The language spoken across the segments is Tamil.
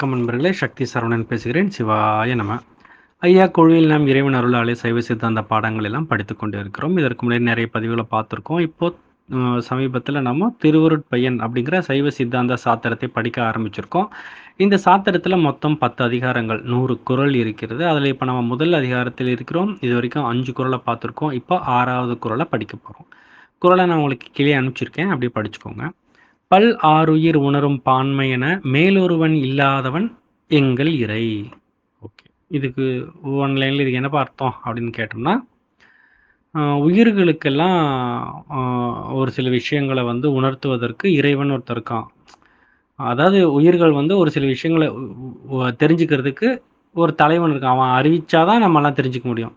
வணக்கம் நண்பர்களே சக்தி சரவணன் பேசுகிறேன். சிவாய நம. ஐயா கோழியில் நாம் இறைவன் அருளாலே சைவ சித்தாந்த பாடங்கள் எல்லாம் படித்து கொண்டு இருக்கிறோம். இதற்கு முன்னாடி நிறைய பதிவுகளை பார்த்துருக்கோம். இப்போ சமீபத்தில் நம்ம திருவருட்பையன் அப்படிங்கிற சைவ சித்தாந்த சாத்திரத்தை படிக்க ஆரம்பிச்சிருக்கோம். இந்த சாத்திரத்தில் மொத்தம் பத்து அதிகாரங்கள் நூறு குரல் இருக்கிறது. அதில் இப்போ நம்ம முதல் அதிகாரத்தில் இருக்கிறோம். இது வரைக்கும் அஞ்சு குரலை பார்த்துருக்கோம். இப்போ ஆறாவது குரலை படிக்க போகிறோம் குரலை நான் உங்களுக்கு கீழே அனுப்பிச்சிருக்கேன். அப்படியே படிச்சுக்கோங்க. பல் ஆறுயிர் உணரும் பான்மை என மேலொருவன் இல்லாதவன் எங்கள் இறை. ஓகே. இதுக்கு ஒன்லைனில் இதுக்கு என்னப்பா அர்த்தம் அப்படின்னு கேட்டோம்னா உயிர்களுக்கெல்லாம் ஒரு சில விஷயங்களை வந்து உணர்த்துவதற்கு இறைவன் ஒருத்தர் இருக்கான். அதாவது உயிர்கள் வந்து ஒரு சில விஷயங்களை தெரிஞ்சுக்கிறதுக்கு ஒரு தலைவன் இருக்கான். அவன் அறிவிச்சாதான் நம்மலாம் தெரிஞ்சுக்க முடியும்.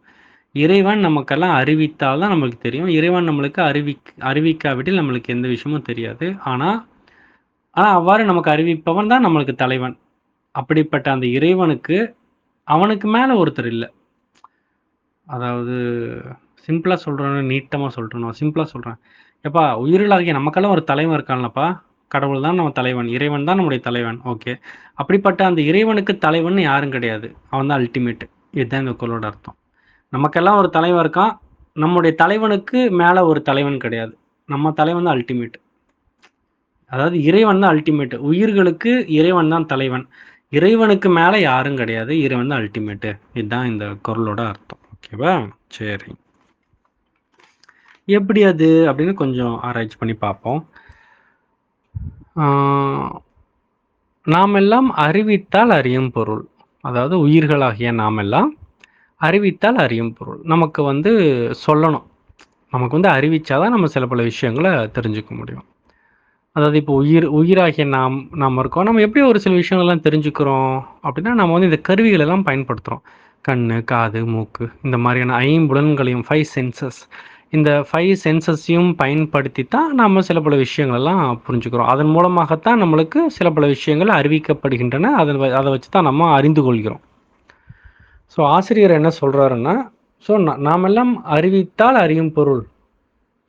இறைவன் நமக்கெல்லாம் அறிவித்தால் தான் நம்மளுக்கு தெரியும். இறைவன் நம்மளுக்கு அறிவி அறிவிக்காவிட்டில் நம்மளுக்கு எந்த விஷயமும் தெரியாது. ஆனால் ஆனால் அவ்வாறு நமக்கு அறிவிப்பவன் தான் நம்மளுக்கு தலைவன். அப்படிப்பட்ட அந்த இறைவனுக்கு அவனுக்கு மேலே ஒருத்தர் இல்லை. அதாவது சிம்பிளாக சொல்கிறேன்னு நீட்டமாக சொல்கிறேன் சிம்பிளாக சொல்கிறேன் எப்பா உயிர்களாகிய நமக்கெல்லாம் ஒரு தலைவன் இருக்கான்லப்பா. கடவுள் தான் நம்ம தலைவன். இறைவன் தான் நம்முடைய தலைவன். ஓகே. அப்படிப்பட்ட அந்த இறைவனுக்கு தலைவன் யாரும் கிடையாது. அவன் தான் அல்டிமேட் இதுதான் இந்த குரலோட அர்த்தம். நமக்கெல்லாம் ஒரு தலைவன் இருக்கான். நம்முடைய தலைவனுக்கு மேலே ஒரு தலைவன் கிடையாது. நம்ம தலைவன் தான் அல்டிமேட் அதாவது இறைவன் தான் அல்டிமேட் உயிர்களுக்கு இறைவன் தான் தலைவன். இறைவனுக்கு மேலே யாரும் கிடையாது. இறைவன் தான் அல்டிமேட்டு இதுதான் இந்த குரலோட அர்த்தம். ஓகேவா? சரி. எப்படி அது? அப்படின்னு கொஞ்சம் ஆராய்ச்சி பண்ணி பார்ப்போம். நாமெல்லாம் அறிவித்தால் அறியும் பொருள். அதாவது உயிர்களாகிய நாமெல்லாம் அறிவித்தால் அறியும் பொருள். நமக்கு வந்து சொல்லணும். நமக்கு வந்து அறிவித்தாதான் நம்ம சில பல விஷயங்களை தெரிஞ்சுக்க முடியும். அதாவது இப்போ உயிர் உயிராகிய நாம் நாம் இருக்கோம். நம்ம எப்படி ஒரு சில விஷயங்கள்லாம் தெரிஞ்சுக்கிறோம்? அப்படின்னா நம்ம வந்து இந்த கருவிகள் எல்லாம் பயன்படுத்துகிறோம் கண் காது மூக்கு இந்த மாதிரியான ஐம்புலன்களையும் ஃபைவ் சென்சஸ் இந்த ஃபைவ் சென்சஸையும் பயன்படுத்தி தான் நம்ம சில பல விஷயங்களெல்லாம் புரிஞ்சுக்கிறோம். அதன் மூலமாகத்தான் நம்மளுக்கு சில பல விஷயங்கள் அறிவிக்கப்படுகின்றன. அதை வ- அதை வச்சு தான் நம்ம அறிந்து கொள்கிறோம். ஸோ ஆசிரியர் என்ன சொல்கிறாருன்னா ஸோ நாமெல்லாம் அறிவித்தால் அறியும் பொருள்.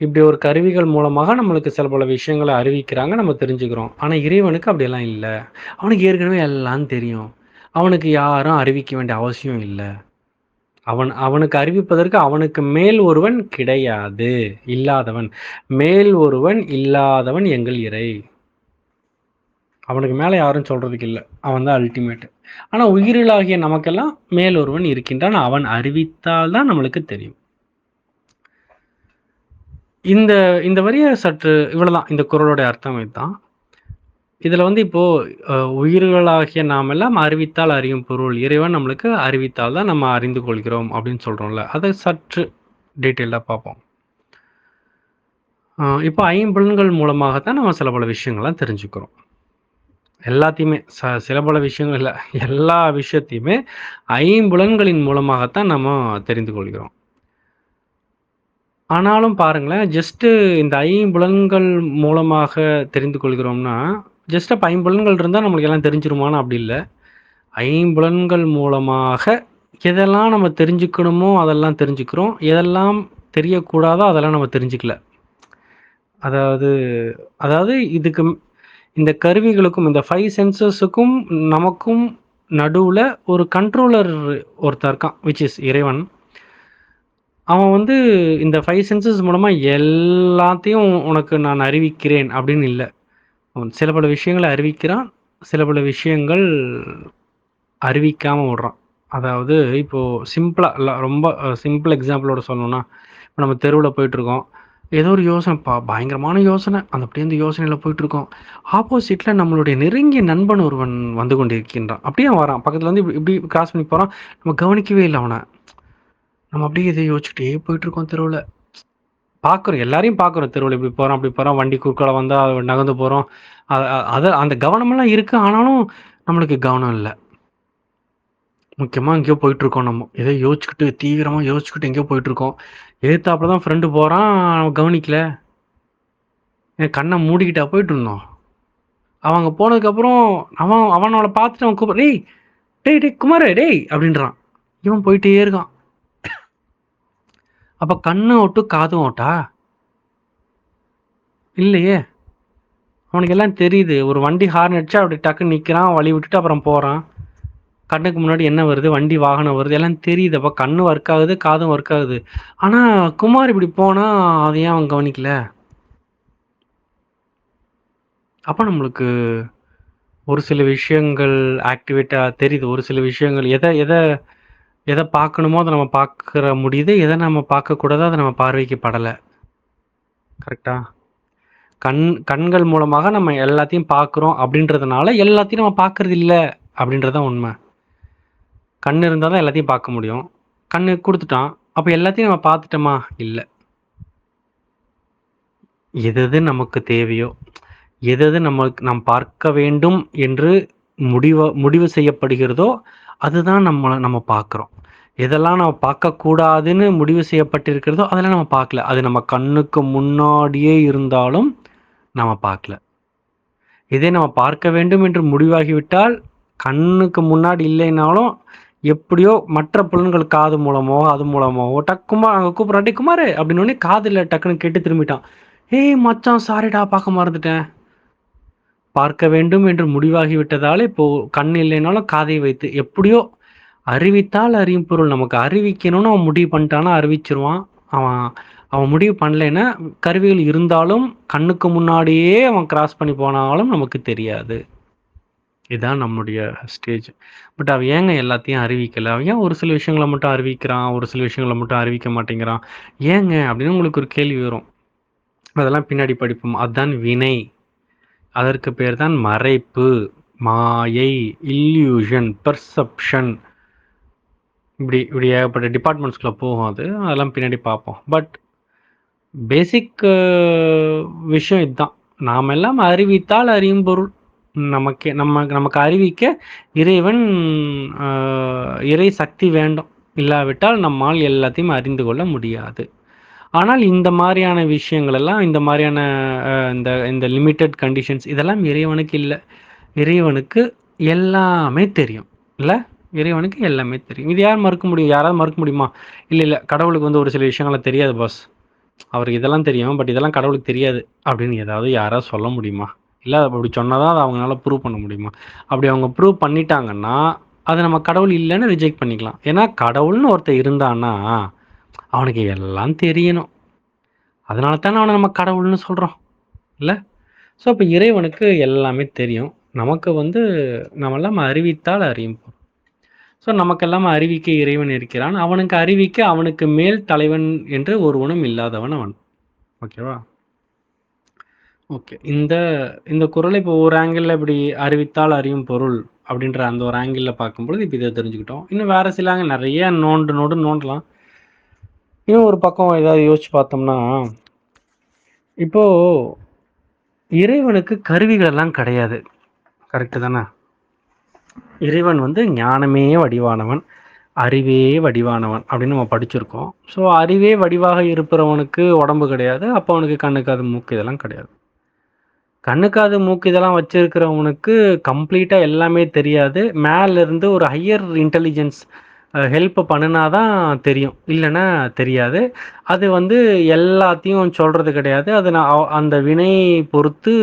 இப்படி ஒரு கருவிகள் மூலமாக நம்மளுக்கு சில பல விஷயங்களை அறிவிக்கிறாங்க நம்ம தெரிஞ்சுக்கிறோம். ஆனால் இறைவனுக்கு அப்படியெல்லாம் இல்லை. அவனுக்கு ஏற்கனவே எல்லாம் தெரியும். அவனுக்கு யாரும் அறிவிக்க வேண்டிய அவசியம் இல்லை. அவன் அவனுக்கு அறிவிப்பதற்கு அவனுக்கு மேல் ஒருவன் கிடையாது இல்லாதவன். மேல் ஒருவன் இல்லாதவன் எங்கள் இறை. அவனுக்கு மேலே யாரும் சொல்கிறதுக்கு இல்லை. அவன் தான் அல்டிமேட் ஆனால் உயிரிலாகிய நமக்கெல்லாம் மேல் ஒருவன் இருக்கின்றான். அவன் அறிவித்தால் தான் நம்மளுக்கு தெரியும். இந்த இந்த வரிய சற்று இவ்வளவுதான். இந்த குறளோட அர்த்தம் இதுதான். இதுல வந்து இப்போ அஹ், உயிர்களாகிய நாமெல்லாம் அறிவித்தால் அறியும் பொருள். இறைவன் நம்மளுக்கு அறிவித்தால் தான் நம்ம அறிந்து கொள்கிறோம் அப்படின்னு சொல்றோம்ல. அதை சற்று டீட்டெயிலாக பார்ப்போம். இப்போ ஐம்புலன்கள் மூலமாகத்தான் நம்ம சில பல விஷயங்கள்லாம் தெரிஞ்சுக்கிறோம். எல்லாத்தையுமே ச சில பல விஷயங்கள் இல்லை. எல்லா விஷயத்தையுமே ஐம்புலன்களின் மூலமாகத்தான் நம்ம தெரிந்து கொள்கிறோம். ஆனாலும் பாருங்களேன் ஜஸ்ட்டு இந்த ஐம்புலன்கள் மூலமாக தெரிந்து கொள்கிறோம்னா ஜஸ்ட் அப்போ ஐம்புலன்கள் இருந்தால் நம்மளுக்கு எல்லாம் தெரிஞ்சிருமானா அப்படி இல்லை. ஐம்புலன்கள் மூலமாக எதெல்லாம் நம்ம தெரிஞ்சுக்கணுமோ அதெல்லாம் தெரிஞ்சுக்கிறோம். எதெல்லாம் தெரியக்கூடாதோ அதெல்லாம் நம்ம தெரிஞ்சுக்கல. அதாவது அதாவது இதுக்கு இந்த கருவிகளுக்கும் இந்த ஃபைவ் சென்சஸுக்கும் நமக்கும் நடுவில் ஒரு கண்ட்ரோலர் ஒருத்தர் இருக்கான் விச் இஸ் இறைவன். அவன் வந்து இந்த ஃபைவ் சென்சஸ் மூலமாக எல்லாத்தையும் உனக்கு நான் அறிவிக்கிறேன் அப்படின்னு இல்லை. அவன் சில பல விஷயங்களை அறிவிக்கிறான் சில பல விஷயங்கள் அறிவிக்காமல் விடுறான். அதாவது இப்போது சிம்பிளாக ரொம்ப சிம்பிள் எக்ஸாம்பிளோட சொல்லணும்னா இப்போ நம்ம தெருவில் போயிட்டுருக்கோம் ஏதோ ஒரு யோசனை பா பயங்கரமான யோசனை. அந்த அப்படியே அந்த யோசனையில் போயிட்டுருக்கோம். ஆப்போசிட்டில் நம்மளுடைய நெருங்கிய நண்பன் ஒருவன் வந்து கொண்டிருக்கின்றான். அப்படியே வரான். பக்கத்தில் வந்து இப்படி இப்படி கிராஸ் பண்ணி போகிறான் நம்ம கவனிக்கவே இல்லை அவனை. நம்ம அப்படியே இதை யோசிச்சுட்டே போயிட்டு இருக்கோம் தெருவில். பார்க்குறோம். எல்லாரையும் பார்க்குறோம். தெருவில் இப்படி போகிறோம் அப்படி போகிறோம் வண்டி குறுக்கால வந்தால் நகர்ந்து போகிறோம் அதை அந்த கவனமெல்லாம் இருக்குது ஆனாலும் நம்மளுக்கு கவனம் இல்லை. முக்கியமாக எங்கேயோ போயிட்டுருக்கோம் நம்ம. ஏதோ யோசிச்சுக்கிட்டு தீவிரமாக யோசிச்சுக்கிட்டு எங்கேயோ போயிட்டுருக்கோம். எதிர்த்தாப்புல தான் ஃப்ரெண்டு போகிறான் அவன் கவனிக்கல. என் கண்ணை மூடிக்கிட்டா போயிட்டு இருந்தோம் அவன் அங்கே போனதுக்கப்புறம் அவன் அவனோட பார்த்துட்டு அவன் கூப்பிட டேய் டேய் டேய் குமார் டேய் அப்படின்றான். இவன் போயிட்டே இருக்கான். அப்போ கண்ணு ஒட்டு காதும் ஓட்டா இல்லையே. அவனுக்கு எல்லாம் தெரியுது. ஒரு வண்டி ஹார்ன் அடிச்சா அப்படி டக்குன்னு நிற்கிறான் வழி விட்டுட்டு அப்புறம் போகிறான் கண்ணுக்கு முன்னாடி என்ன வருது? வண்டி வாகனம் வருது. எல்லாம் தெரியுது. அப்போ கண்ணு ஒர்க் ஆகுது காதும் ஒர்க் ஆகுது. ஆனா குமார் இப்படி போனா அதை ஏன் அவன் கவனிக்கல? அப்ப நம்மளுக்கு ஒரு சில விஷயங்கள் ஆக்டிவேட்டா தெரியுது. ஒரு சில விஷயங்கள் எதை எதை எதை பார்க்கணுமோ அதை நம்ம பார்க்கற முடியுது. எதை நம்ம பார்க்கக்கூடாதோ அதை நம்ம பார்வைக்கு படலை. கரெக்டா கண் கண்கள் மூலமாக நம்ம எல்லாத்தையும் பார்க்குறோம் அப்படின்றதுனால எல்லாத்தையும் நம்ம பார்க்கறது இல்லை அப்படின்றதான் உண்மை. கண் இருந்தால் தான் எல்லாத்தையும் பார்க்க முடியும். கண்ணு கொடுத்துட்டான். அப்போ எல்லாத்தையும் நம்ம பார்த்துட்டோமா? இல்லை. எது நமக்கு தேவையோ எது நம்மளுக்கு நாம் பார்க்க வேண்டும் என்று முடிவு முடிவு செய்யப்படுகிறதோ அதுதான் நம்ம நம்ம பார்க்குறோம். எதெல்லாம் நம்ம பார்க்கக்கூடாதுன்னு முடிவு செய்யப்பட்டிருக்கிறதோ அதெல்லாம் நம்ம பார்க்கல. அது நம்ம கண்ணுக்கு முன்னாடியே இருந்தாலும் நம்ம பார்க்கல. இதே நம்ம பார்க்க வேண்டும் என்று முடிவாகிவிட்டால் கண்ணுக்கு முன்னாடி இல்லைனாலும் எப்படியோ மற்ற புலன்கள் காது மூலமோ அது மூலமோ டக்குமா அங்கே கூப்பிட்றாட்டி குமார் அப்படின்னு காதில் டக்குன்னு கேட்டு திரும்பிட்டான். ஏய் மச்சான் சாரிடா பார்க்க மறந்துட்டேன். பார்க்க வேண்டும் என்று முடிவாகிவிட்டதால இப்போ கண் இல்லைனாலும் காதை வைத்து எப்படியோ அறிவித்தால் அறியும் பொருள். நமக்கு அறிவிக்கணும்னு அவன் முடிவு பண்ணிட்டானா அறிவிச்சிருவான். அவன் அவன் முடிவு பண்ணலைன்னா கருவிகள் இருந்தாலும் கண்ணுக்கு முன்னாடியே அவன் கிராஸ் பண்ணி போனாலும் நமக்கு தெரியாது. இதுதான் நம்முடைய ஸ்டேஜ் பட் அவன் ஏங்க எல்லாத்தையும் அறிவிக்கல? அவன் ஏன் ஒரு சில விஷயங்களை மட்டும் அறிவிக்கிறான்? ஒரு சில விஷயங்களை மட்டும் அறிவிக்க மாட்டேங்கிறான்? ஏங்க? அப்படின்னு உங்களுக்கு ஒரு கேள்வி வரும். அதெல்லாம் பின்னாடி படிப்போம். அதுதான் வினை. அதற்கு பேர் தான் மறைப்பு. மாயை இல்யூஷன் பெர்செப்ஷன் இப்படி இப்படி ஏகப்பட்ட டிபார்ட்மெண்ட்ஸ்குள்ளே போகும் அது. அதெல்லாம் பின்னாடி பார்ப்போம். பட் பேசிக் விஷயம் இதுதான். நாம் எல்லாம் அறிவித்தால் அறியும் பொருள். நமக்கு நம்ம நமக்கு அறிவிக்க இறைவன் இறை சக்தி வேண்டும். இல்லாவிட்டால் நம்மால் எல்லாத்தையும் அறிந்து கொள்ள முடியாது. ஆனால் இந்த மாதிரியான விஷயங்கள் எல்லாம் இந்த மாதிரியான இந்த இந்த லிமிட்டட் கண்டிஷன்ஸ் இதெல்லாம் இறைவனுக்கு இல்லை. இறைவனுக்கு எல்லாமே தெரியும். இல்லை? இறைவனுக்கு எல்லாமே தெரியும். இது யார் மறுக்க முடியும்? யாராவது மறுக்க முடியுமா? இல்லை இல்லை. கடவுளுக்கு வந்து ஒரு சில விஷயங்களாம் தெரியாது பாஸ் அவருக்கு இதெல்லாம் தெரியும் பட் இதெல்லாம் கடவுளுக்கு தெரியாது அப்படின்னு ஏதாவது யாராவது சொல்ல முடியுமா? இல்லை அப்படி சொன்னால் தான் அதை அவங்களால ப்ரூவ் பண்ண முடியுமா? அப்படி அவங்க ப்ரூவ் பண்ணிட்டாங்கன்னா அதை நம்ம கடவுள் இல்லைன்னு ரிஜெக்ட் பண்ணிக்கலாம். ஏன்னா கடவுள்னு ஒருத்தர் இருந்தான்னா அவனுக்கு எல்லாம் தெரியணும். அதனால தானே அவனை நம்ம கடவுள்னு சொல்கிறோம் இல்லை? ஸோ அப்போ இறைவனுக்கு எல்லாமே தெரியும். நமக்கு வந்து நம்மெல்லாம் அறிவித்தால் அறியும் ஸோ நமக்கெல்லாம் அறிவிக்க இறைவன் இருக்கிறான். அவனுக்கு அறிவிக்க அவனுக்கு மேல் தலைவன் என்று ஒருவனும் இல்லாதவன் அவன். ஓகேவா ஓகே. இந்த இந்த குரலை இப்போ ஒரு ஆங்கிளில் இப்படி அறிவித்தால் அறியும் பொருள் அப்படின்ற அந்த ஒரு ஆங்கிளில் பார்க்கும்பொழுது இப்போ இதை தெரிஞ்சுக்கிட்டோம். இன்னும் வேறு சில ஆங்கிள் நிறைய நோண்டு நோடு நோண்டலாம். இன்னும் ஒரு பக்கம் ஏதாவது யோசிச்சு பார்த்தோம்னா இப்போ இறைவனுக்கு கருவிகள் எல்லாம் கிடையாது. கரெக்டு தானே? இறைவன் வந்து ஞானமே வடிவானவன் அறிவே வடிவானவன் அப்படின்னு நம்ம படிச்சிருக்கோம். ஸோ அறிவே வடிவாக இருப்பவனுக்கு உடம்பு கிடையாது அப்போ அவனுக்கு கண்ணுக்காது மூக்கு இதெல்லாம் கிடையாது. கண்ணுக்காது மூக்கு இதெல்லாம் வச்சிருக்கிறவனுக்கு கம்ப்ளீட்டாக எல்லாமே தெரியாது. மேலேருந்து ஒரு ஹையர் இன்டெலிஜென்ஸ் ஹெல்ப் பண்ணினாதான் தெரியும். இல்லைன்னா தெரியாது. அது வந்து எல்லாத்தையும் சொல்கிறது கிடையாது. அது நான் அந்த வினை பொறுத்து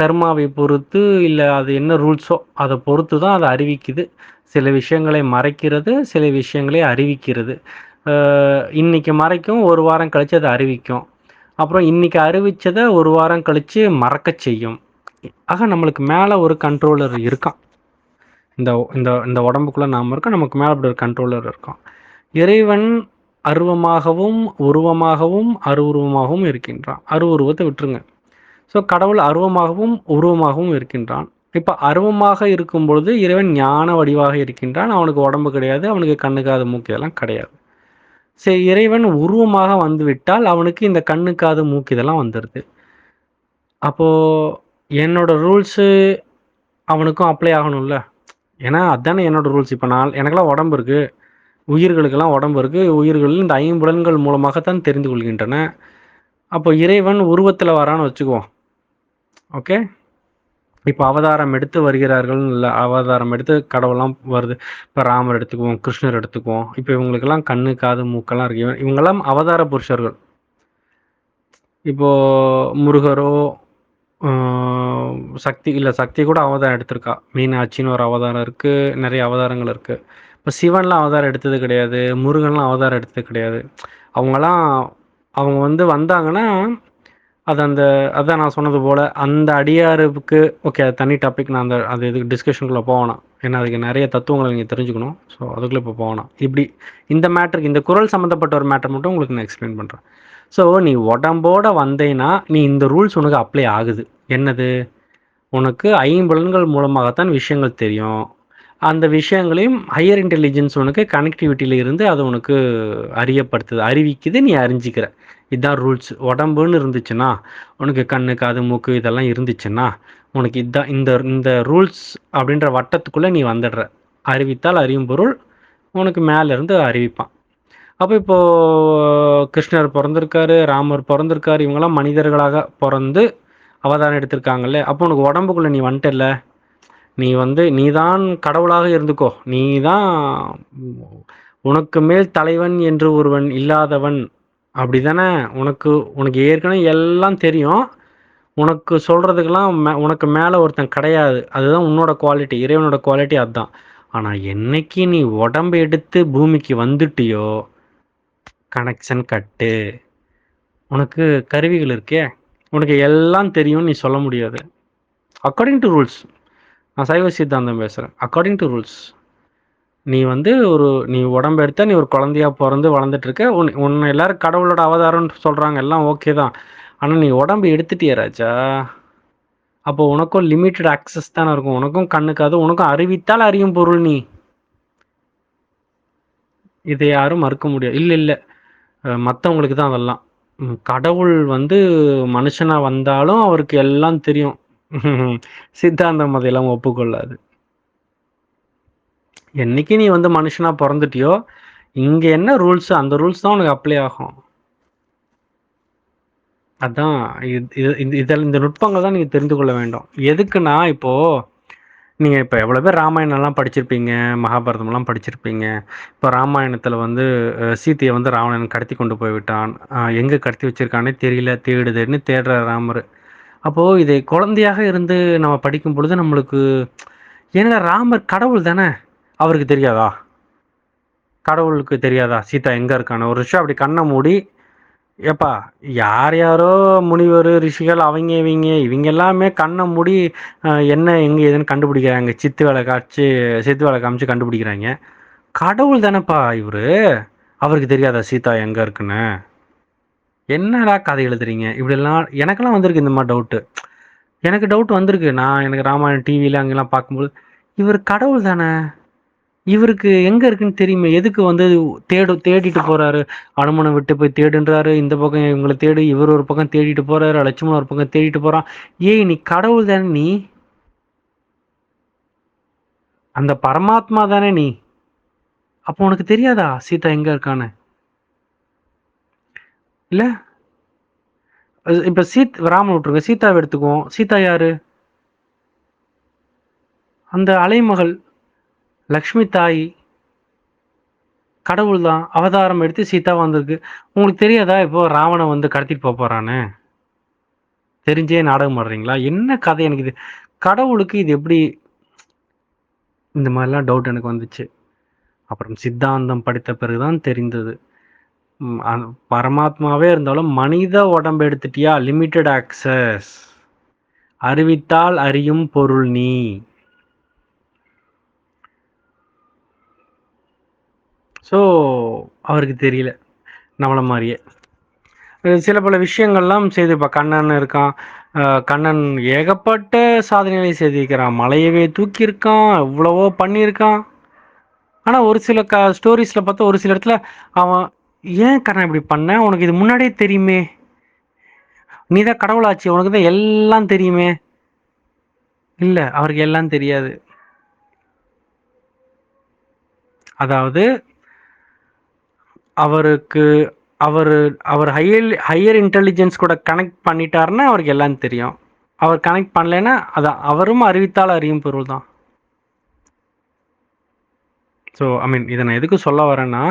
கர்மாவை பொறுத்து இல்லை அது என்ன ரூல்ஸோ அதை பொறுத்து தான் அதை அறிவிக்குது. சில விஷயங்களை மறைக்கிறது சில விஷயங்களை அறிவிக்கிறது. இன்னைக்கு மறைக்கும் ஒரு வாரம் கழித்து அதை அறிவிக்கும். அப்புறம் இன்னைக்கு அறிவித்ததை ஒரு வாரம் கழித்து மறக்க செய்யும். ஆக நம்மளுக்கு மேலே ஒரு கண்ட்ரோலர் இருக்கான். இந்த இந்த இந்த உடம்புக்குள்ளே நாம் இருக்கோம் நமக்கு மேலே அப்படி ஒரு கண்ட்ரோலர் இருக்கும். இறைவன் அருவமாகவும் உருவமாகவும் அருவுருவமாகவும் இருக்கின்றான். அருவுருவத்தை விட்டுருங்க. ஸோ கடவுள் அருவமாகவும் உருவமாகவும் இருக்கின்றான். இப்போ அருவமாக இருக்கும் பொழுது இறைவன் ஞான வடிவாக இருக்கின்றான். அவனுக்கு உடம்பு கிடையாது அவனுக்கு கண்ணுக்காத மூக்கு இதெல்லாம் கிடையாது. சரி இறைவன் உருவமாக வந்துவிட்டால் அவனுக்கு இந்த கண்ணுக்காது மூக்கு இதெல்லாம் வந்துடுது அப்போது என்னோட ரூல்ஸு அவனுக்கும் அப்ளை ஆகணும்ல? ஏன்னா அதுதானே என்னோட ரூல்ஸ் இப்போ நான் எனக்கெல்லாம் உடம்பு இருக்குது உயிர்களுக்கெல்லாம் உடம்பு இருக்குது உயிர்கள் இந்த ஐம்புலன்கள் மூலமாகத்தான் தெரிந்து கொள்கின்றன. அப்போ இறைவன் உருவத்தில் வரான்னு வச்சுக்குவோம். ஓகே இப்போ அவதாரம் எடுத்து வருகிறார்கள் இல்லை அவதாரம் எடுத்து கடவுள்லாம் வருது இப்போ ராமர் எடுத்துக்குவோம் கிருஷ்ணர் எடுத்துக்குவோம் இப்போ இவங்களுக்கெல்லாம் கண்ணு காது மூக்கெல்லாம் இருக்கு இவங்கெல்லாம் அவதார புருஷர்கள் இப்போ முருகரோ சக்தி இல்லை சக்தி கூட அவதாரம் எடுத்திருக்கா. மீனாட்சின்னு ஒரு அவதாரம் இருக்குது நிறைய அவதாரங்கள் இருக்குது இப்போ சிவன்லாம் அவதாரம் எடுத்தது கிடையாது. முருகன்லாம் அவதாரம் எடுத்தது கிடையாது. அவங்கலாம் அவங்க வந்து வந்தாங்கன்னா, அது அந்த அதான் நான் சொன்னது போல, அந்த அடியாருக்கு ஓகே அது தனி டாபிக். நான் அந்த அது இதுக்கு டிஸ்கஷனுக்குள்ள போகணும் ஏன்னா, அதுக்கு நிறைய தத்துவங்களை நீங்கள் தெரிஞ்சுக்கணும். ஸோ, அதுக்குள்ளே இப்போ போகணும் இப்படி இந்த மேட்டருக்கு இந்த குரல் சம்மந்தப்பட்ட ஒரு மேட்டர் மட்டும் உங்களுக்கு நான் எக்ஸ்ப்ளைன் பண்ணுறேன் ஸோ, நீ உடம்போட வந்தேன்னா, நீ இந்த ரூல்ஸ் உனக்கு அப்ளை ஆகுது. என்னது? உனக்கு ஐம்பலன்கள் மூலமாகத்தான் விஷயங்கள் தெரியும். அந்த விஷயங்களையும் ஹையர் இன்டெலிஜென்ஸ் உனக்கு கனெக்டிவிட்டியில் இருந்து அது உனக்கு அறியப்படுத்துது. அறிவிக்குது. நீ அறிஞ்சுக்கிற. இதான் ரூல்ஸ். உடம்புன்னு இருந்துச்சுன்னா, உனக்கு கண்ணு, காது, மூக்கு இதெல்லாம் இருந்துச்சுன்னா, உனக்கு இதான் இந்த இந்த ரூல்ஸ் அப்படின்ற வட்டத்துக்குள்ளே நீ வந்துடுற. அறிவித்தால் அறியும் பொருள் உனக்கு மேலேருந்து அறிவிப்பான். அப்போ இப்போ கிருஷ்ணர் பிறந்திருக்காரு ராமர் பிறந்திருக்காரு இவங்கெல்லாம் மனிதர்களாக பிறந்து அவதாரம் எடுத்திருக்காங்கல்ல. அப்போ உனக்கு உடம்புக்குள்ளே நீ வந்துட்டல நீ வந்து நீ தான் கடவுளாக இருந்துக்கோ. நீ தான் உனக்கு மேல் தலைவன் என்று ஒருவன் இல்லாதவன். அப்படி தானே உனக்கு உனக்கு ஏற்கனவே எல்லாம் தெரியும். உனக்கு சொல்கிறதுக்கெல்லாம் மே உனக்கு மேலே ஒருத்தன் கிடையாது. அதுதான் உன்னோட குவாலிட்டி. இறைவனோட குவாலிட்டி அதுதான் ஆனால் என்னைக்கு நீ உடம்ப எடுத்து பூமிக்கு வந்துட்டியோ, கனெக்ஷன் கட்டு. உனக்கு கருவிகள் இருக்கே. உனக்கு எல்லாம் தெரியும்னு நீ சொல்ல முடியாது. According to rules. நான் சைவ சித்தாந்தம் பேசுகிறேன் அக்கார்டிங் டூ ரூல்ஸ். நீ வந்து ஒரு நீ உடம்பு எடுத்தா நீ ஒரு குழந்தையா பிறந்து வளர்ந்துட்டு இருக்க. உன் உன்னை எல்லாரும் கடவுளோட அவதாரம்னு சொல்றாங்க. எல்லாம் ஓகே தான். ஆனா, நீ உடம்பு எடுத்துட்டிய ராஜா. அப்போ உனக்கும் லிமிட்டட் ஆக்சஸ் தானே இருக்கும். உனக்கும் கண்ணுக்காது உனக்கும் அறிவித்தால் அறியும் பொருள் நீ. இதை யாரும் மறுக்க முடியாது. இல்லை இல்லை மற்றவங்களுக்கு தான் அதெல்லாம். கடவுள் வந்து மனுஷனா வந்தாலும் அவருக்கு எல்லாம் தெரியும். சித்தாந்தம் அதையெல்லாம் ஒப்புக்கொள்ளாது. என்னைக்கு நீ வந்து மனுஷனா பிறந்துட்டியோ இங்க என்ன ரூல்ஸ் அந்த ரூல்ஸ் தான் உனக்கு அப்ளை ஆகும். அதான் இது இது இந்த நுட்பங்கள் தான் நீங்கள் தெரிந்து கொள்ள வேண்டும். எதுக்குன்னா, இப்போ நீங்கள் இப்போ எவ்வளோ பேர் ராமாயணம்லாம் படிச்சிருப்பீங்க, மகாபாரதம்லாம் படிச்சிருப்பீங்க. இப்போ ராமாயணத்தில் வந்து சீத்தையை வந்து ராவணன் கடத்தி கொண்டு போய்விட்டான் எங்கே கடத்தி வச்சிருக்கானே தெரியல. தேடுதுன்னு தேடுற ராமர் அப்போது இதை குழந்தையாக இருந்து நம்ம படிக்கும் பொழுது நம்மளுக்கு ஏன்னா ராமர் கடவுள் தானே! அவருக்கு தெரியாதா? கடவுளுக்கு தெரியாதா? சீதா எங்கே இருக்கான்னு? ஒரு விஷயம் அப்படி கண்ணை மூடி, ஏப்பா யார் யாரோ முனிவர் ரிஷிகள் அவங்க இவங்க இவங்க எல்லாமே கண்ணை மூடி என்ன எங்கே ஏதுன்னு கண்டுபிடிக்கிறாங்க. சித்து வேலை காட்சி சித்து வேலை காமிச்சு கண்டுபிடிக்கிறாங்க கடவுள் தானேப்பா இவர் அவருக்கு தெரியாதா சீதா எங்கே இருக்குன்னு? என்னடா கதை எழுதுறீங்க? இப்படிலாம் எனக்கெல்லாம் வந்திருக்கு இந்த மாதிரி டவுட்டு. எனக்கு டவுட் வந்திருக்கு. நான் எனக்கு ராமாயணம் டிவியில் அங்கெல்லாம் பார்க்கும்போது, இவர் கடவுள் தானே! இவருக்கு எங்க இருக்குன்னு தெரியுமே. எதுக்கு வந்து தேடு தேடிட்டு போறாரு? அனுமனை விட்டு போய் தேடுன்றாரு. இந்த பக்கம் இவங்கள தேடு. இவர் ஒரு பக்கம் தேடிட்டு போறாரு. லட்சுமணன் ஒரு பக்கம் தேடிட்டு போறான். ஏய் நீ கடவுள் தானே நீ? அந்த பரமாத்மா தானே நீ? அப்போ உனக்கு தெரியாதா? சீதா எங்க இருக்கான்னு? இல்ல? அது இப்ப சீத் ராமன் விட்டுருங்க. சீதாவை எடுத்துக்குவோம். சீதா யாரு? அந்த அலைமகள். லக்ஷ்மி தாய். கடவுள் தான். அவதாரம் எடுத்து சீதா வந்திருக்கு. உங்களுக்கு தெரியாதா? இப்போ ராவணன் வந்து கடத்திட்டு போக போறான்னு? தெரிஞ்சே நாடகம் ஆடுறீங்களா? என்ன கதை எனக்கு இது கடவுளுக்கு இது எப்படி இந்த மாதிரிலாம் டவுட் எனக்கு வந்துச்சு. அப்புறம் சித்தாந்தம் படித்த பிறகு தான் தெரிந்தது. பரமாத்மாவே இருந்தாலும் மனித உடம்பு எடுத்துட்டியா? Limited access. அறிவித்தால் அறியும் பொருள் நீ. ஸோ, அவருக்கு தெரியல. நம்மள மாதிரியே சில பல விஷயங்கள்லாம் செய்திருப்பா. கண்ணன் இருக்கான். கண்ணன் ஏகப்பட்ட சாதனைகளை செய்திருக்கிறான். மலையவே தூக்கியிருக்கான். எவ்வளவோ பண்ணியிருக்கான். ஆனால் ஒரு சில க ஸ்டோரிஸில் பார்த்தா ஒரு சில இடத்துல அவன் ஏன் கண்ணன் இப்படி பண்ண? உனக்கு இது முன்னாடியே தெரியுமே! நீ தான் கடவுளாச்சு உனக்கு தான் எல்லாம் தெரியுமே! இல்லை அவருக்கு எல்லாம் தெரியாது. அதாவது அவருக்கு அவர் அவர் ஹையல் ஹையர் இன்டெலிஜென்ஸ் கூட கனெக்ட் பண்ணிட்டாருன்னா, அவருக்கு எல்லாம் தெரியும். அவர் கனெக்ட் பண்ணலைன்னா, அதான் அவரும் அறிவித்தால் அறியும் பொருள் தான். ஸோ, ஐ மீன் இதை நான் எதுக்கு சொல்ல வரேன்னா,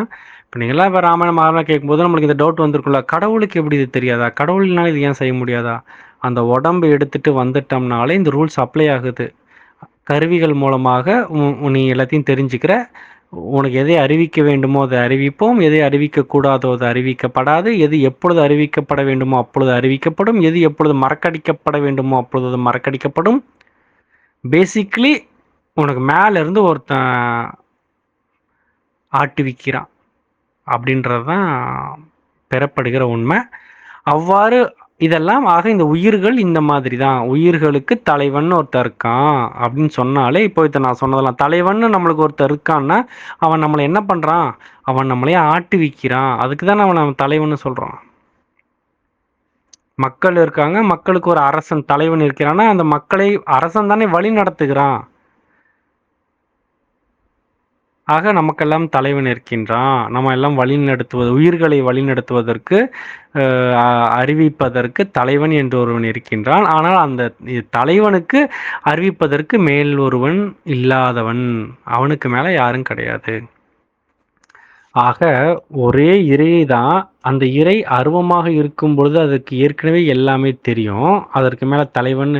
இப்போ நீங்களாம் இப்போ ராமாயணம், மகாபாரதம் கேட்கும்போது நம்மளுக்கு இந்த டவுட் வந்திருக்குல்ல கடவுளுக்கு எப்படி இது தெரியாதா? கடவுள்னால இது ஏன் செய்ய முடியாதா? அந்த உடம்பு எடுத்துட்டு வந்துட்டோம்னாலே இந்த ரூல்ஸ் அப்ளை ஆகுது கருவிகள் மூலமாக நீ எல்லாத்தையும் தெரிஞ்சுக்கிற உனக்கு எதை அறிவிக்க வேண்டுமோ அதை அறிவிப்போம். எதை அறிவிக்கக்கூடாதோ அது அறிவிக்கப்படாது. எது எப்பொழுது அறிவிக்கப்பட வேண்டுமோ அப்பொழுது அறிவிக்கப்படும். எது எப்பொழுது மறக்கடிக்கப்பட வேண்டுமோ அப்பொழுது அது மறக்கடிக்கப்படும். பேசிக்லி உனக்கு மேலேருந்து ஒருத்தன் ஆட்டுவிக்கிறான். அப்படின்றது தான் பெறப்படுகிற உண்மை. அவ்வாறு இதெல்லாம் ஆக இந்த உயிர்கள் இந்த மாதிரி தான் உயிர்களுக்கு தலைவன் ஒருத்தர் இருக்கான். அப்படின்னு சொன்னாலே இப்போ இதை நான் சொன்னதெல்லாம் தலைவன் நம்மளுக்கு ஒருத்தர் இருக்கான்னா அவன் நம்மளை என்ன பண்ணுறான் அவன் நம்மளையே ஆட்டுவிக்கிறான் அதுக்கு தான் அவன் நம்ம தலைவன் சொல்கிறான் மக்கள் இருக்காங்க மக்களுக்கு ஒரு அரசன் தலைவன் இருக்கிறான்னா அந்த மக்களை அரசன் தானே வழி நடத்துகிறான். ஆக நமக்கெல்லாம் தலைவன் இருக்கின்றான் நம்ம எல்லாம் வழிநடத்துவது உயிர்களை வழிநடத்துவதற்கு அறிவிப்பதற்கு தலைவன் என்று ஒருவன் இருக்கின்றான். ஆனால் அந்த தலைவனுக்கு அறிவிப்பதற்கு மேல் ஒருவன் இல்லாதவன். அவனுக்கு மேலே யாரும் கிடையாது. ஆக ஒரே இறை தான் அந்த இறை அருவமாக இருக்கும் பொழுது அதுக்கு ஏற்கனவே எல்லாமே தெரியும். அதற்கு மேலே தலைவன்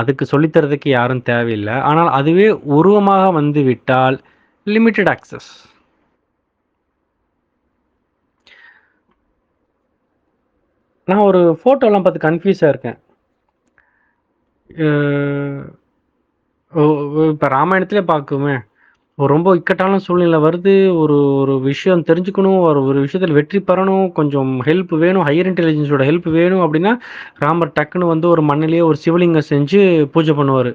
அதுக்கு சொல்லித்தரதுக்கு யாரும் தேவையில்லை. ஆனால் அதுவே உருவமாக வந்து விட்டால் limited access. நான் ஒரு ஃபோட்டோலாம் பார்த்து கன்ஃபியூஸாக இருக்கேன். இப்போ ராமாயணத்திலே பார்க்குமே ஒரு ரொம்ப இக்கட்டான சூழ்நிலை வருது. ஒரு ஒரு விஷயம் தெரிஞ்சுக்கணும் ஒரு ஒரு விஷயத்தில் வெற்றி பெறணும் கொஞ்சம் ஹெல்ப் வேணும் ஹையர் இன்டெலிஜென்ஸோட ஹெல்ப் வேணும் அப்படின்னா ராமர் டக்குன்னு வந்து ஒரு மண்ணிலேயே ஒரு சிவலிங்கம் செஞ்சு பூஜை பண்ணுவார்.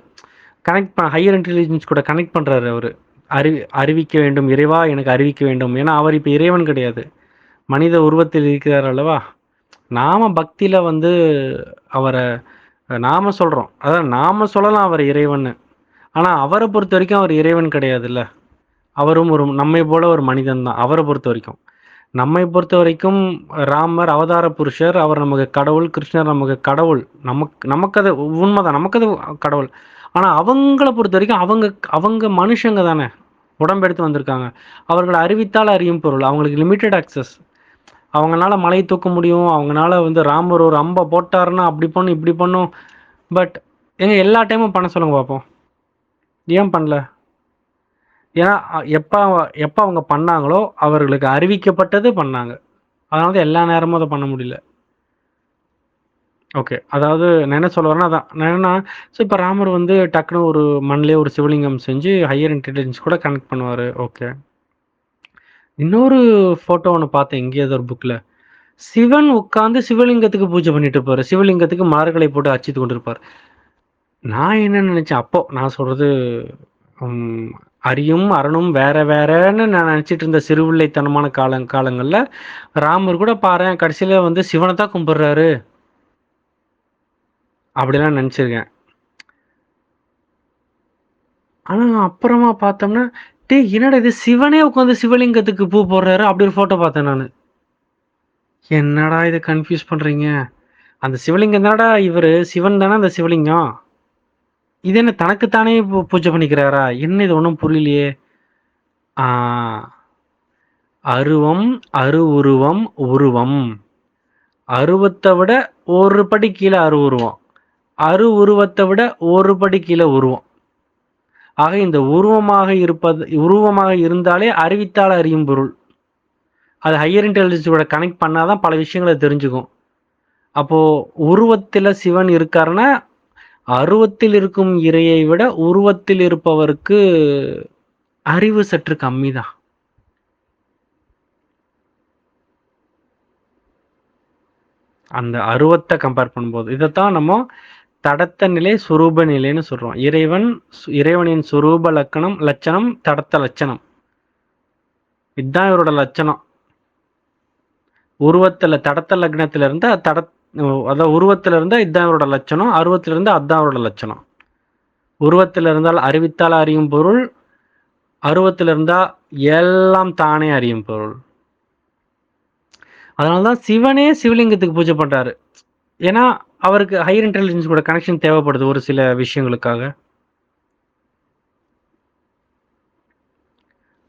கனெக்ட் ப ஹையர் இன்டெலிஜென்ஸ் கூட கனெக்ட் பண்ணுறாரு அவர். அறிவி அறிவிக்க வேண்டும் இறைவா எனக்கு அறிவிக்க வேண்டும். ஏன்னா அவர் இப்போ இறைவன் கிடையாது. மனித உருவத்தில் இருக்கிறார் அல்லவா? நாம பக்தியில் வந்து அவரை நாம சொல்கிறோம் அதான் நாம சொல்லலாம் அவர் இறைவன்னு. ஆனால் அவரை பொறுத்த வரைக்கும் அவர் இறைவன் கிடையாதுல்ல. அவரும் ஒரு நம்மை போல ஒரு மனிதன் தான் அவரை பொறுத்த வரைக்கும். நம்மை பொறுத்த வரைக்கும் ராமர் அவதார புருஷர் அவர் நமக்கு கடவுள் கிருஷ்ணர் நமக்கு கடவுள். நமக்கு நமக்கு அது உண்மைதான் நமக்கு அது கடவுள். ஆனால் அவங்கள பொறுத்த வரைக்கும் அவங்க அவங்க மனுஷங்க தானே. உடம்பெடுத்து வந்திருக்காங்க. அவர்களை அறிவித்தால் அறியும் பொருள். அவங்களுக்கு லிமிட்டட் அக்சஸ் அவங்களால மலையை தூக்க முடியும். அவங்களால வந்து ராமர் ஒரு அம்பை போட்டாருன்னா அப்படி பண்ணும் இப்படி பண்ணும். பட் எங்க எல்லா டைமும் பண்ண சொல்லுங்க பார்ப்போம் ஏன் பண்ணல? ஏன்னா எப்போ எப்போ அவங்க பண்ணாங்களோ அவர்களுக்கு அறிவிக்கப்பட்டது பண்ணாங்க. அதனால தான் எல்லா நேரமும் அதை பண்ண முடியல. ஓகே அதாவது நான் என்ன சொல்ல வரேன்னா அதான் நான் என்னன்னா ஸோ இப்போ ராமர் வந்து டக்குன்னு ஒரு மண்ணிலே ஒரு சிவலிங்கம் செஞ்சு ஹையர் இன்டெலிஜென்ஸ் கூட கனெக்ட் பண்ணுவார். ஓகே இன்னொரு ஃபோட்டோ ஒன்று பார்த்தேன் எங்கேயாவது ஒரு புக்கில் சிவன் உட்காந்து சிவலிங்கத்துக்கு பூஜை பண்ணிட்டு இருப்பார். சிவலிங்கத்துக்கு மார்களை போட்டு அச்சித்து கொண்டு இருப்பார் நான் என்ன நினைச்சேன் அப்போ நான் சொல்றது அரியும் அரணும் வேற வேறன்னு நான் நினச்சிட்டு இருந்த சிறுவில்லைத்தனமான காலங் காலங்களில் ராமர் கூட பாரு கடைசியில் வந்து சிவனை தான் கும்பிட்றாரு. அப்படிலாம் நினச்சிருக்கேன். ஆனால் அப்புறமா பார்த்தோம்னா டேய் என்னடா இது? சிவனே உட்காந்து சிவலிங்கத்துக்கு பூ போடுறாரு அப்படி ஒரு ஃபோட்டோ பார்த்தேன் நான். என்னடா இதை கன்ஃபியூஸ் பண்ணுறீங்க அந்த சிவலிங்கம் தானடா இவர்? சிவன் தானே அந்த சிவலிங்கம்? இது என்ன தனக்குத்தானே பூஜை பண்ணிக்கிறாரா? என்ன இது? ஒன்றும் புரியலையே. அருவம் அரு உருவம். உருவம் அருவத்தை விட ஒரு படி கீழே அரு உருவம் அரு உருவத்தை விட ஒரு படி கீழே உருவம். ஆக இந்த உருவமாக இருப்பது உருவமாக இருந்தாலே அறிவித்தால் அறியும் பொருள். அது ஹையர் இன்டெலிஜென்ஸோட கனெக்ட் பண்ணாதான் பல விஷயங்களை தெரிஞ்சுக்கும். அப்போ உருவத்தில் சிவன் இருக்காருன்னா அருவத்தில் இருக்கும் இறையை விட உருவத்தில் இருப்பவருக்கு அறிவு சற்று கம்மி தான் அந்த அருவத்தை கம்பேர் பண்ணும்போது இதைத்தான் நம்ம தடத்த நிலை சுரூப நிலைன்னு சொல்றோம். இறைவன் இறைவனின் சுரூப லக்கணம் லட்சணம் தடத்த லட்சணம். இதுதான் இவரோட லட்சணம். உருவத்துல தடத்த லக்னத்துல இருந்தா தட அதாவது உருவத்துல இருந்தா இதுதான் இவரோட லட்சணம். அருவத்திலிருந்து அதுதான் அவரோட லட்சணம். உருவத்தில் இருந்தால் அறிவித்தால் அறியும் பொருள். அருவத்தில் இருந்தால் எல்லாம் தானே அறியும் பொருள். அதனாலதான் சிவனே சிவலிங்கத்துக்கு பூஜை பண்ணுறாரு ஏன்னா அவருக்கு ஹையர் இன்டெலிஜென்ஸ் கூட கனெக்ஷன் தேவைப்படுது ஒரு சில விஷயங்களுக்காக.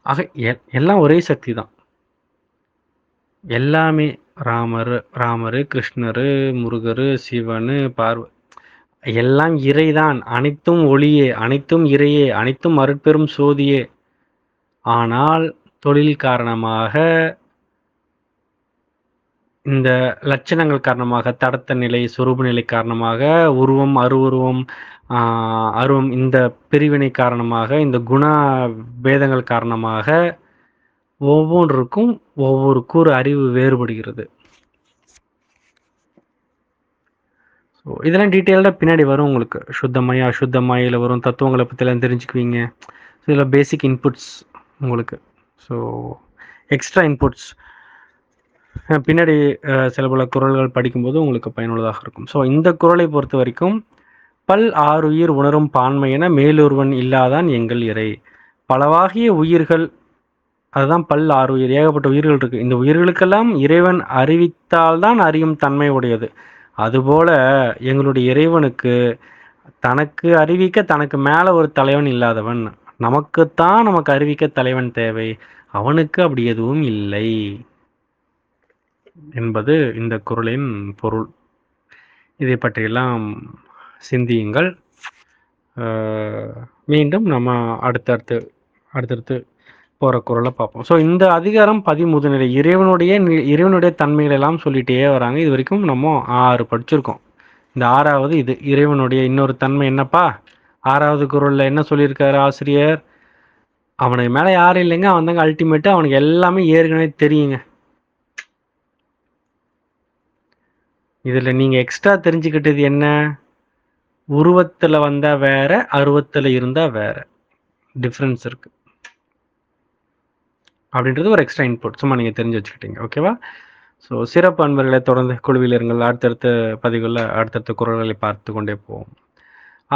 ஆக எல்லாம் ஒரே சக்தி தான். எல்லாமே ராமர் ராமர் கிருஷ்ணர் முருகர் சிவன் பார்வ எல்லாம் இறைதான். அனைத்தும் ஒளியே அனைத்தும் இறையே அனைத்தும் அருட்பெரும் சோதியே. ஆனால் தொழில் காரணமாக இந்த லட்சணங்கள் காரணமாக தடத்த நிலை சுரூப நிலை காரணமாக உருவம் அருவுருவம் அருவம் இந்த பிரிவினை காரணமாக இந்த குண பேதங்கள் காரணமாக ஒவ்வொன்றுக்கும் ஒவ்வொரு கூறு அறிவு வேறுபடுகிறது. ஸோ இதெல்லாம் டீட்டெயில்டாக பின்னாடி வரும் உங்களுக்கு. சுத்தமாய் அசுத்தமாயில் வரும் தத்துவங்களை பற்றிலாம் தெரிஞ்சுக்குவீங்க. ஸோ இதில் பேசிக் இன்புட்ஸ் உங்களுக்கு. ஸோ எக்ஸ்ட்ரா இன்புட்ஸ் பின்னாடி சில பல குரல்கள் படிக்கும்போது உங்களுக்கு பயனுள்ளதாக இருக்கும். ஸோ இந்த குரலை பொறுத்த வரைக்கும் பல் ஆறுயிர் உணரும் பான்மை என மேலொருவன் இல்லாதான் எங்கள் இறை. பலவாகிய உயிர்கள் அதுதான் பல் ஆறுயிர் ஏகப்பட்ட உயிர்கள் இருக்கு. இந்த உயிர்களுக்கெல்லாம் இறைவன் அறிவித்தால்தான் அறியும் தன்மை உடையது. அதுபோல எங்களுடைய இறைவனுக்கு தனக்கு அறிவிக்க தனக்கு மேல ஒரு தலைவன் இல்லாதவன் நமக்குத்தான் நமக்கு அறிவிக்க தலைவன் தேவை. அவனுக்கு அப்படி எதுவும் இல்லை. என்பது இந்த குரலின் பொருள். இதை பற்றியெல்லாம் சிந்தியுங்கள். மீண்டும் நம்ம அடுத்தடுத்து அடுத்தடுத்து போகிற குரலை பார்ப்போம். ஸோ இந்த அதிகாரம் பதிமுதுநிலை இறைவனுடைய இறைவனுடைய தன்மைகள் எல்லாம் சொல்லிட்டே வராங்க. இது வரைக்கும் நம்ம ஆறு படிச்சிருக்கோம். இந்த ஆறாவது இது. இறைவனுடைய இன்னொரு தன்மை என்னப்பா? ஆறாவது குரலில் என்ன சொல்லியிருக்காரு ஆசிரியர்? அவனுக்கு மேலே யாரும் இல்லைங்க. அவன் தாங்க அல்டிமேட்டாக அவனுக்கு எல்லாமே ஏற்கனவே தெரியுங்க. இதில் நீங்கள் எக்ஸ்ட்ரா தெரிஞ்சுக்கிட்டது என்ன? உருவத்தில் வந்தால் வேற அருவத்தில் இருந்தால் வேற. டிஃப்ரென்ஸ் இருக்கு. அப்படின்றது ஒரு எக்ஸ்ட்ரா இன்புட் சும்மா நீங்கள் தெரிஞ்சு வச்சுக்கிட்டீங்க. ஓகேவா ஸோ சிறப்பு அன்பர்களை தொடர்ந்து குழுவில் இருங்கள். அடுத்தடுத்த பதிவுகளில் அடுத்தடுத்த குரல்களை பார்த்து கொண்டே போவோம்.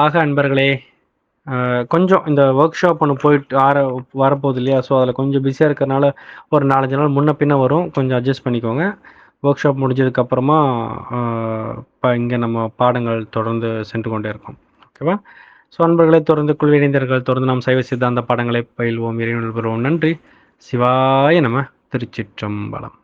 ஆக அன்பர்களே கொஞ்சம் இந்த ஒர்க் ஷாப் ஒன்று போயிட்டு ஆற வரப்போகுது இல்லையா? ஸோ அதில் கொஞ்சம் பிஸியாக இருக்கிறனால ஒரு நாலஞ்சு நாள் முன்ன பின்ன வரும். கொஞ்சம் அட்ஜஸ்ட் பண்ணிக்கோங்க. ஒர்க் ஷாப் முடிஞ்சதுக்கப்புறமா இப்போ இங்கே நம்ம பாடங்கள் தொடர்ந்து சென்று கொண்டே இருக்கோம். ஓகேவா ஸோ அன்பர்களை தொடர்ந்து குழுவினைந்தர்கள் தொடர்ந்து நாம் சைவ சித்தாந்த பாடங்களை பயில்வோம் இறைவன் பெறுவோம். நன்றி. சிவாய நம்ம திருச்சிற்றம்பலம்.